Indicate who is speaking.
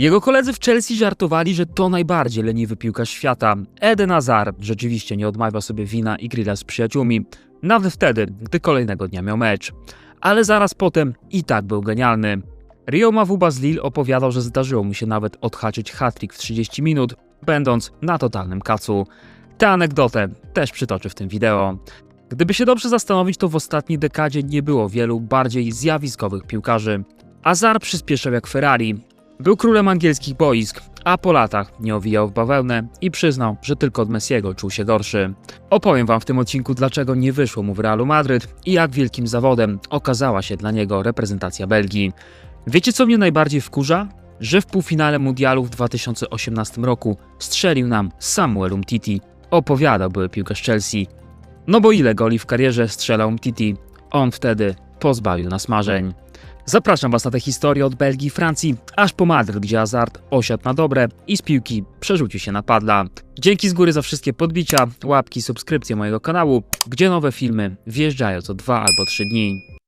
Speaker 1: Jego koledzy w Chelsea żartowali, że to najbardziej leniwy piłkarz świata. Eden Hazard rzeczywiście nie odmawia sobie wina i grilla z przyjaciółmi, nawet wtedy, gdy kolejnego dnia miał mecz. Ale zaraz potem i tak był genialny. Rio Mawuba z Lille opowiadał, że zdarzyło mu się nawet odhaczyć hat-trick w 30 minut, będąc na totalnym kacu. Tę anegdotę też przytoczę w tym wideo. Gdyby się dobrze zastanowić, to w ostatniej dekadzie nie było wielu bardziej zjawiskowych piłkarzy. Azar przyspieszał jak Ferrari. Był królem angielskich boisk, a po latach nie owijał w bawełnę i przyznał, że tylko od Messiego czuł się gorszy. Opowiem wam w tym odcinku, dlaczego nie wyszło mu w Realu Madryt i jak wielkim zawodem okazała się dla niego reprezentacja Belgii. Wiecie co mnie najbardziej wkurza? Że w półfinale mundialu w 2018 roku strzelił nam Samuel Umtiti. Opowiadał były piłkarz Chelsea. No bo ile goli w karierze strzelał Umtiti? On wtedy pozbawił nas marzeń. Zapraszam Was na tę historię od Belgii i Francji, aż po Madryt, gdzie Hazard osiadł na dobre i z piłki przerzucił się na padla. Dzięki z góry za wszystkie podbicia, łapki, subskrypcje mojego kanału, gdzie nowe filmy wjeżdżają co dwa albo trzy dni.